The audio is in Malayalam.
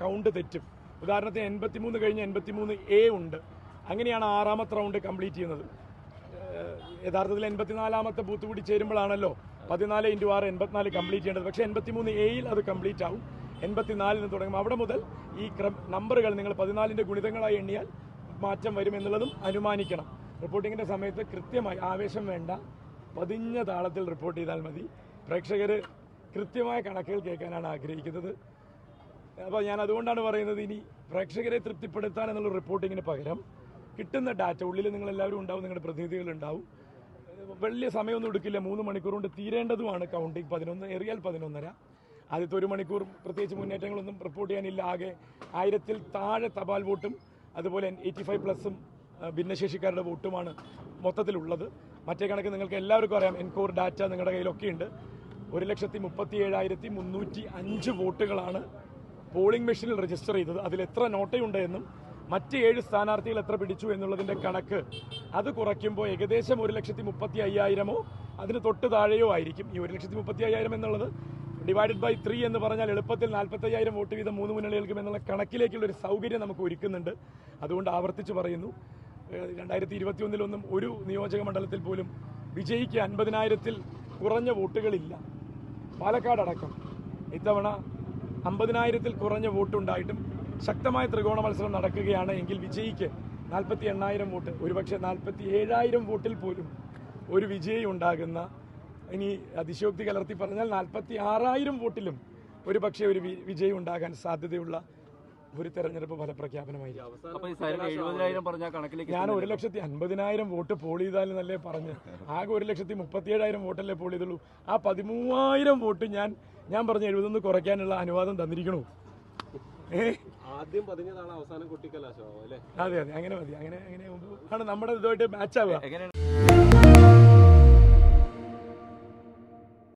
കൗണ്ട് തെറ്റും. ഉദാഹരണത്തിന് എൺപത്തിമൂന്ന് കഴിഞ്ഞ് എൺപത്തിമൂന്ന് എ ഉണ്ട്. അങ്ങനെയാണ് ആറാമത്തെ റൗണ്ട് കംപ്ലീറ്റ് ചെയ്യുന്നത്. യഥാർത്ഥത്തിൽ എൺപത്തിനാലാമത്തെ ബൂത്ത് കൂടി ചേരുമ്പോഴാണല്ലോ പതിനാല് ഇന്റു ആറ് എൺപത്തിനാല് കംപ്ലീറ്റ് ചെയ്യേണ്ടത്. പക്ഷേ എൺപത്തിമൂന്ന് എയിൽ അത് കംപ്ലീറ്റ് ആവും. എൺപത്തിനാലിൽ നിന്ന് തുടങ്ങും. അവിടെ മുതൽ ഈ ക്രം നമ്പറുകൾ നിങ്ങൾ പതിനാലിന്റെ ഗുണിതങ്ങളായി എണ്ണിയാൽ മാറ്റം വരും എന്നുള്ളതും അനുമാനിക്കണം. റിപ്പോർട്ടിങ്ങിന്റെ സമയത്ത് കൃത്യമായി ആവേശം വേണ്ട. പതിഞ്ഞ താളത്തിൽ റിപ്പോർട്ട് ചെയ്താൽ മതി. പ്രേക്ഷകർ കൃത്യമായ കണക്കുകൾ കേൾക്കാനാണ് ആഗ്രഹിക്കുന്നത്. അപ്പോൾ ഞാൻ അതുകൊണ്ടാണ് പറയുന്നത് ഇനി പ്രേക്ഷകരെ തൃപ്തിപ്പെടുത്താൻ എന്നുള്ള റിപ്പോർട്ടിങ്ങിന് പകരം കിട്ടുന്ന ഡാറ്റ ഉള്ളിൽ നിങ്ങൾ എല്ലാവരും ഉണ്ടാവും നിങ്ങളുടെ പ്രതിനിധികൾ ഉണ്ടാവും. വലിയ സമയമൊന്നും എടുക്കില്ല. മൂന്ന് മണിക്കൂർ കൊണ്ട് തീരേണ്ടതുമാണ് കൗണ്ടിങ് പതിനൊന്ന് എറിയാൽ പതിനൊന്നര. ആദ്യത്തെ ഒരു മണിക്കൂർ പ്രത്യേകിച്ച് മുന്നേറ്റങ്ങളൊന്നും റിപ്പോർട്ട് ചെയ്യാനില്ല. ആകെ ആയിരത്തിൽ താഴെ തപാൽ വോട്ടും അതുപോലെ എയ്റ്റി ഫൈവ് പ്ലസും ഭിന്നശേഷിക്കാരുടെ വോട്ടുമാണ് മൊത്തത്തിലുള്ളത്. മറ്റേ കണക്ക് നിങ്ങൾക്ക് എല്ലാവർക്കും അറിയാം. എൻകോർ ഡാറ്റ നിങ്ങളുടെ കയ്യിലൊക്കെ ഉണ്ട് ഒരു ലക്ഷത്തി മുപ്പത്തി ഏഴായിരത്തി മുന്നൂറ്റി അഞ്ച് വോട്ടുകളാണ് പോളിംഗ് മെഷീനിൽ രജിസ്റ്റർ ചെയ്തത്. അതിൽ എത്ര നോട്ടയുണ്ട് എന്നും മറ്റ് ഏഴ് സ്ഥാനാർത്ഥികൾ എത്ര പിടിച്ചു എന്നുള്ളതിന്റെ കണക്ക് അത് കുറയ്ക്കുമ്പോൾ ഏകദേശം ഒരു ലക്ഷത്തി മുപ്പത്തി അയ്യായിരമോ അതിന് തൊട്ട് താഴെയോ ആയിരിക്കും. ഈ ഒരു ലക്ഷത്തി മുപ്പത്തി അയ്യായിരം എന്നുള്ളത് ഡിവൈഡഡ് ബൈ ത്രീ എന്ന് പറഞ്ഞാൽ എളുപ്പത്തിൽ നാൽപ്പത്തി അയ്യായിരം വോട്ട് വീതം മൂന്ന് മുന്നണികൾക്കും എന്നുള്ള കണക്കിലേക്കുള്ള ഒരു സൗകര്യം നമുക്ക് ഒരുക്കുന്നുണ്ട്. അതുകൊണ്ട് ആവർത്തിച്ച് പറയുന്നു. രണ്ടായിരത്തി ഇരുപത്തി ഒന്നിലൊന്നും ഒരു നിയോജക മണ്ഡലത്തിൽ പോലും വിജയിക്ക് അൻപതിനായിരത്തിൽ കുറഞ്ഞ വോട്ടുകളില്ല. പാലക്കാട് അടക്കം ഇത്തവണ അമ്പതിനായിരത്തിൽ കുറഞ്ഞ വോട്ടുണ്ടായിട്ടും ശക്തമായ ത്രികോണ മത്സരം നടക്കുകയാണ് എങ്കിൽ വിജയിക്ക് നാൽപ്പത്തി എണ്ണായിരം വോട്ട് ഒരുപക്ഷെ നാൽപ്പത്തി ഏഴായിരം വോട്ടിൽ പോലും ഒരു വിജയി ഉണ്ടാകുന്ന ഇനി അതിശോക്തി കലർത്തി പറഞ്ഞാൽ നാൽപ്പത്തി ആറായിരം വോട്ടിലും ഒരു പക്ഷേ ഒരു വിജയി ഉണ്ടാകാൻ സാധ്യതയുള്ള ഒരു തെരഞ്ഞെടുപ്പ് ഫലപ്രഖ്യാപനമായിരിക്കും. ഞാൻ ഒരു ലക്ഷത്തി അൻപതിനായിരം വോട്ട് പോൾ ചെയ്താലും എന്നല്ലേ പറഞ്ഞ് ആകെ ഒരു ലക്ഷത്തി മുപ്പത്തിയേഴായിരം വോട്ടല്ലേ പോൾ ചെയ്തുള്ളൂ. ആ പതിമൂവായിരം വോട്ട് ഞാൻ ഞാൻ പറഞ്ഞ എഴുപതൊന്ന് കുറയ്ക്കാനുള്ള അനുവാദം തന്നിരിക്കണു. ആദ്യം പതിഞ്ഞതാണ് അവസാനം അല്ലേ? അതെ അതെ. അങ്ങനെ മതി. അങ്ങനെ അങ്ങനെ ആണ് നമ്മുടെ ഇതുമായിട്ട് മാച്ച് ആവുക. എങ്ങനെയാണ്?